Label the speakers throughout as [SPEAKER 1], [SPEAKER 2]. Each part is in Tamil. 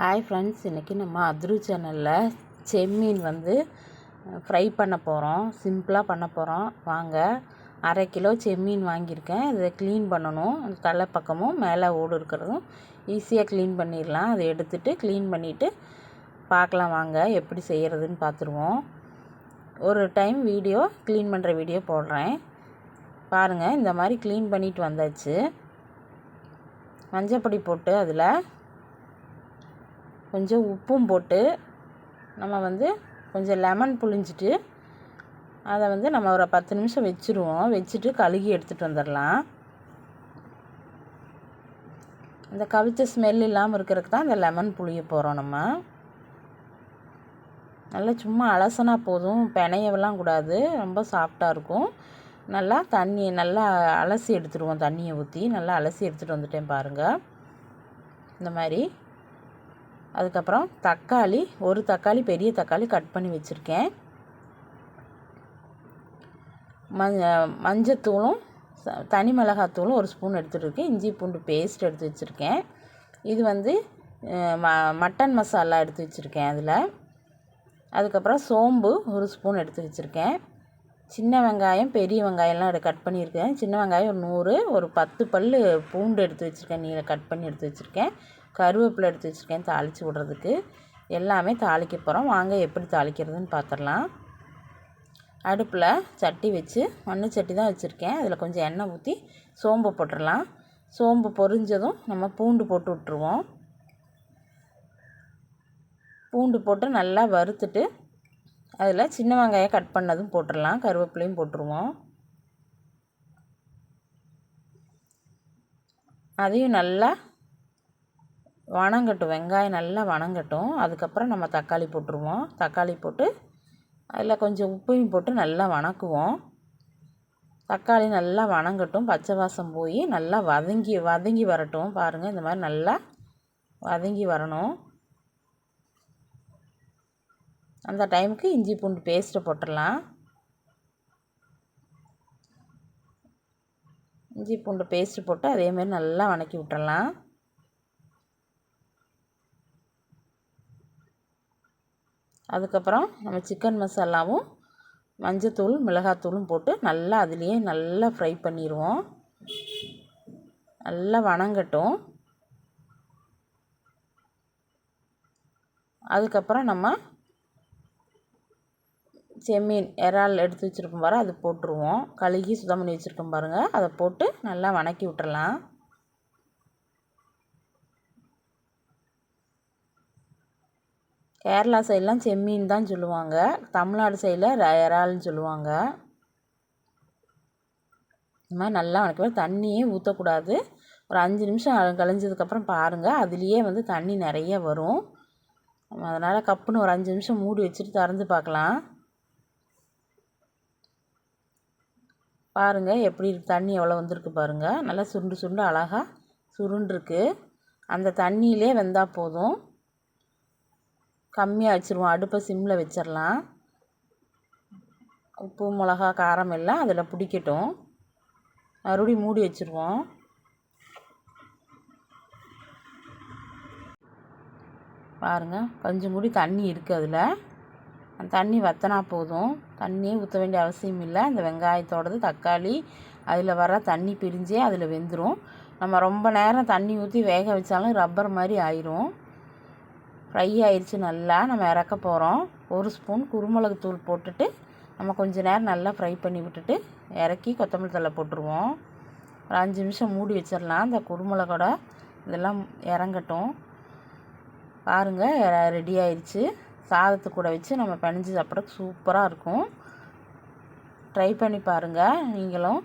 [SPEAKER 1] ஹாய் ஃப்ரெண்ட்ஸ் இன்றைக்கி நம்ம அதிரு சேனலில் செம்மீன் வந்து ஃப்ரை பண்ண போகிறோம் சிம்பிளாக பண்ண போகிறோம் வாங்க அரை கிலோ செம்மீன் வாங்கியிருக்கேன். இதை க்ளீன் பண்ணணும். தலை பக்கமும் மேலே ஓடு இருக்கிறதும் ஈஸியாக க்ளீன் பண்ணிடலாம். அதை எடுத்துகிட்டு க்ளீன் பண்ணிவிட்டு பார்க்கலாம் வாங்க எப்படி செய்கிறதுன்னு பார்த்துருவோம். ஒரு டைம் வீடியோ க்ளீன் பண்ணுற வீடியோ போடுறேன். பாருங்கள் இந்த மாதிரி க்ளீன் பண்ணிட்டு வந்தாச்சு. மஞ்சப்பொடி போட்டு அதில் கொஞ்சம் உப்பும் போட்டு நம்ம வந்து கொஞ்சம் லெமன் புழிஞ்சிட்டு அதை வந்து நம்ம ஒரு பத்து நிமிஷம் வச்சுருவோம். வச்சுட்டு கழுகி எடுத்துகிட்டு வந்துடலாம். இந்த கவிச்ச ஸ்மெல் இல்லாமல் இருக்கிறதுக்கு தான் இந்த லெமன் புளிய போகிறோம் நம்ம. நல்லா சும்மா அலசனா போதும். பிணையவெல்லாம் கூடாது. ரொம்ப சாஃப்டாக இருக்கும். நல்லா தண்ணி நல்லா அலசி எடுத்துடுவோம். தண்ணியை ஊற்றி நல்லா அலசி எடுத்துகிட்டு வந்துட்டேன் பாருங்கள் இந்த மாதிரி அதுக்கப்புறம் தக்காளி ஒரு தக்காளி பெரிய தக்காளி கட் பண்ணி வச்சுருக்கேன். மஞ்ச மஞ்சத்தூளும் தனி மிளகாத்தூளும் ஒரு ஸ்பூன் எடுத்துகிட்ருக்கேன் இஞ்சி பூண்டு பேஸ்ட் எடுத்து வச்சுருக்கேன். இது வந்து ம மட்டன் மசாலா எடுத்து வச்சுருக்கேன் அதில். அதுக்கப்புறம் சோம்பு ஒரு ஸ்பூன் எடுத்து வச்சுருக்கேன். சின்ன வெங்காயம் பெரிய வெங்காயம்லாம் கட் பண்ணியிருக்கேன். சின்ன வெங்காயம் ஒரு நூறு ஒரு பத்து பல் பூண்டு எடுத்து வச்சுருக்கேன். நீல கட் பண்ணி எடுத்து வச்சுருக்கேன். கருவேப்பிலை எடுத்து வச்சுருக்கேன் தாளித்து விட்றதுக்கு. எல்லாமே தாளிக்க போகிறோம். வாங்க எப்படி தாளிக்கிறதுன்னு பார்த்துடலாம். அடுப்பில் சட்டி வச்சு மண் சட்டி தான் வச்சுருக்கேன். அதில் கொஞ்சம் எண்ணெய் ஊற்றி சோம்பு போட்டுடலாம். சோம்பு பொரிஞ்சதும் நம்ம பூண்டு போட்டு விட்ருவோம் பூண்டு போட்டு நல்லா வறுத்துட்டு அதில் சின்ன வெங்காயம் கட் பண்ணதும் போட்டுடலாம். கருவேப்பிலையும் போட்டுருவோம். அதையும் நல்லா வணங்கட்டும் வெங்காயம் நல்லா வணங்கட்டும் அதுக்கப்புறம் நம்ம தக்காளி போட்டுருவோம். தக்காளி போட்டு அதில் கொஞ்சம் உப்பையும் போட்டு நல்லா வணக்குவோம். தக்காளி நல்லா வணங்கட்டும் பச்சை வாசம் போய் நல்லா வதங்கி வதங்கி வரட்டும். பாருங்கள் இந்த மாதிரி நல்லா வதங்கி வரணும். அந்த டைமுக்கு இஞ்சி பூண்டு பேஸ்ட்டை போட்டுடலாம். இஞ்சி பூண்டு பேஸ்ட்டு போட்டு அதேமாரி நல்லா வணக்கி விட்டுறலாம் அதுக்கப்புறம் நம்ம சிக்கன் மசாலாவும் மஞ்சத்தூள் மிளகாத்தூளும் போட்டு நல்லா அதுலேயே நல்லா ஃப்ரை பண்ணிடுவோம் நல்லா வணங்கட்டும். அதுக்கப்புறம் நம்ம செம்மீன் இறால் எடுத்து வச்சுருக்கோம் பாரு அது போட்டுருவோம். கழுகி சுத்தம் பண்ணி வச்சுருக்கோம் பாருங்கள் அதை போட்டு நல்லா வணக்கி விட்டுறலாம். கேரளா சைட்லாம் செம்மீன் தான் சொல்லுவாங்க. தமிழ்நாடு சைடில் இறால்னு சொல்லுவாங்க. இந்த மாதிரி நல்லா வணக்கம். தண்ணியே ஊற்றக்கூடாது ஒரு அஞ்சு நிமிஷம் கழிஞ்சதுக்கப்புறம் பாருங்கள் அதுலேயே வந்து தண்ணி நிறைய வரும். அதனால் கப்புன்னு ஒரு அஞ்சு நிமிஷம் மூடி வச்சுட்டு திறந்து பார்க்கலாம். பாருங்கள் எப்படி தண்ணி எவ்வளோ வந்திருக்கு பாருங்கள் நல்லா சுருண்டு சுருண்டு அழகாக சுருண்டுருக்கு. அந்த தண்ணியிலே வெந்தால் போதும். கம்மியாக வச்சுருவோம் அடுப்பை சிம்மில் வச்சிடலாம் உப்பு மிளகா காரம் எல்லாம் அதில் பிடிக்கட்டும். மறுபடியும் மூடி வச்சுருவோம். பாருங்கள் கொஞ்சம் மூடி தண்ணி இருக்குது அதில். அந்த தண்ணி வற்றினா போதும். தண்ணியே ஊற்ற வேண்டிய அவசியம் இல்லை. அந்த வெங்காயத்தோடது தக்காளி அதில் வர தண்ணி பிரிஞ்சே அதில் வெந்துடும் நம்ம ரொம்ப நேரம் தண்ணி ஊற்றி வேக வச்சாலும் ரப்பர் மாதிரி ஆயிரும். ஃப்ரை ஆயிடுச்சு நல்லா நம்ம இறக்க போகிறோம் ஒரு ஸ்பூன் குருமிளகு தூள் போட்டுட்டு நம்ம கொஞ்சம் நேரம் நல்லா ஃப்ரை பண்ணி விட்டுட்டு இறக்கி கொத்தமல்லி தழை போட்டுருவோம். ஒரு அஞ்சு நிமிஷம் மூடி வச்சிடலாம். இந்த குருமிளகோட இதெல்லாம் இறங்கட்டும். பாருங்கள் ரெடி ஆயிடுச்சு சாதத்து கூட வச்சு நம்ம பிணைஞ்சி சாப்பிட சூப்பராக இருக்கும். ட்ரை பண்ணி பாருங்கள் நீங்களும்.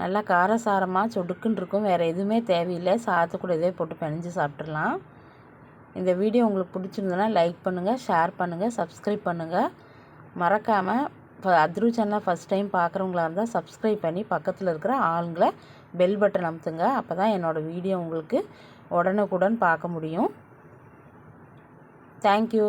[SPEAKER 1] நல்லா காரசாரமாக சொடுக்குன்னு இருக்கும். வேறு எதுவுமே தேவையில்லை. சாதத்து கூட இதே போட்டு பிணைஞ்சி சாப்பிட்றலாம் இந்த வீடியோ உங்களுக்கு பிடிச்சிருந்ததுன்னா லைக் பண்ணுங்கள் ஷேர் பண்ணுங்கள் சப்ஸ்கிரைப் பண்ணுங்கள் மறக்காமல் இப்போ அத்ரு சேனலை ஃபஸ்ட் டைம் பார்க்குறவங்களா இருந்தால் சப்ஸ்கிரைப் பண்ணி பக்கத்தில் இருக்கிற ஆளுங்களை பெல் பட்டன் அமுத்துங்க. அப்போ தான் என்னோடய வீடியோ உங்களுக்கு உடனுக்குடன் பார்க்க முடியும். தேங்க்யூ